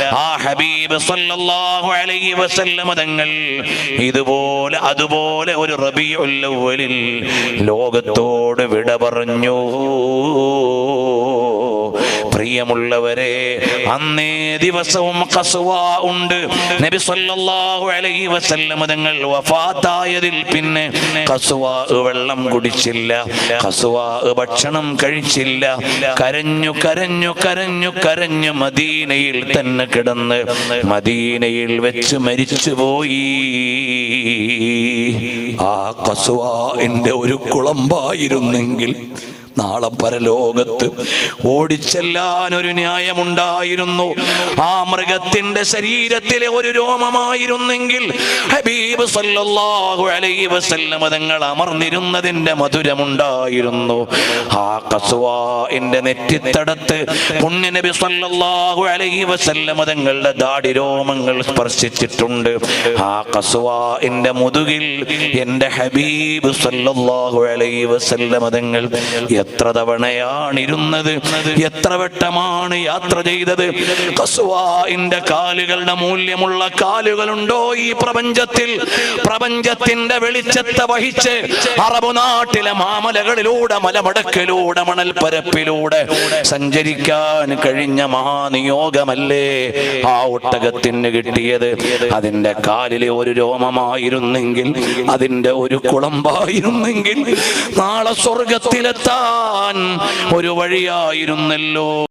ആ ഹബീബ് സല്ലല്ലാഹു അലൈഹി വസല്ലമ തങ്ങൾ ഇതുപോലെ അതുപോലെ ഒരു റബീഉൽ അവ്വലിൽ ലോകത്തോട് വിട പറഞ്ഞു. പ്രിയമുള്ളവരെ അന്നേ ദിവസവും കസുവ ഉണ്ട്. നബി സല്ലല്ലാഹു അലൈഹി വസല്ലം തങ്ങൾ വഫാത്തായതിൽ പിന്നെ കസുവ വെള്ളം കുടിച്ചില്ല. കസുവ ഭക്ഷണം കഴിച്ചില്ല. കരഞ്ഞു കരഞ്ഞു കരഞ്ഞു കരഞ്ഞു മദീനയിൽ തന്നെ കിടന്ന് മദീനയിൽ വെച്ച് മരിച്ചുപോയി ആ കസുവ എന്റെ ഒരു കുളമ്പായിരുന്നെങ്കിൽ നാളെ പരലോകത്ത് ഓടിച്ചെല്ലാൻ ഒരു ന്യായമുണ്ടായിരുന്നു. ആ മൃഗത്തിന്റെ ശരീരത്തിലെ ഒരു രോമമായിരുന്നെങ്കിൽ ഹബീബ് സല്ലല്ലാഹു അലൈഹി വസല്ലമ തങ്ങൾ അമർന്നിരുന്നതിന്റെ മധുരമുണ്ടായിരുന്നു. ആ കസുവാന്റെ നെറ്റിത്തടത്ത് പുണ്യനബി സല്ലല്ലാഹു അലൈഹി വസല്ലമ തങ്ങളുടെ ദാടി രോമങ്ങൾ സ്പർശിച്ചിട്ടുണ്ട്. ആ കസുവാന്റെ മുതുകിൽ എന്റെ ഹബീബ് സല്ലല്ലാഹു അലൈഹി വസല്ലമ തങ്ങൾ എത്ര തവണയാണ് ഇരുന്നത് എത്ര വട്ടമാണ് യാത്ര ചെയ്തത്? കസുവാന്റെ കാലുകളുടെ മൂല്യമുള്ള കാലുകളുണ്ടോ ഈ പ്രപഞ്ചത്തിൽ? പ്രപഞ്ചത്തിന്റെ വെളിച്ചത്തെ വഹിച്ച് അറബ് നാട്ടിലെ മാമലകളിലൂടെ മലമടക്കിലൂടെ മണൽപ്പരപ്പിലൂടെ സഞ്ചരിക്കാൻ കഴിഞ്ഞ മഹാനിയോഗമല്ലേ ആ ഒട്ടകത്തിന് കിട്ടിയത്? അതിന്റെ കാലിലെ ഒരു രോമമായിരുന്നെങ്കിൽ അതിന്റെ ഒരു കുളമ്പായിരുന്നെങ്കിൽ നാളെ സ്വർഗത്തിലെത്താൻ ഒരു വഴിയായിരുന്നല്ലോ.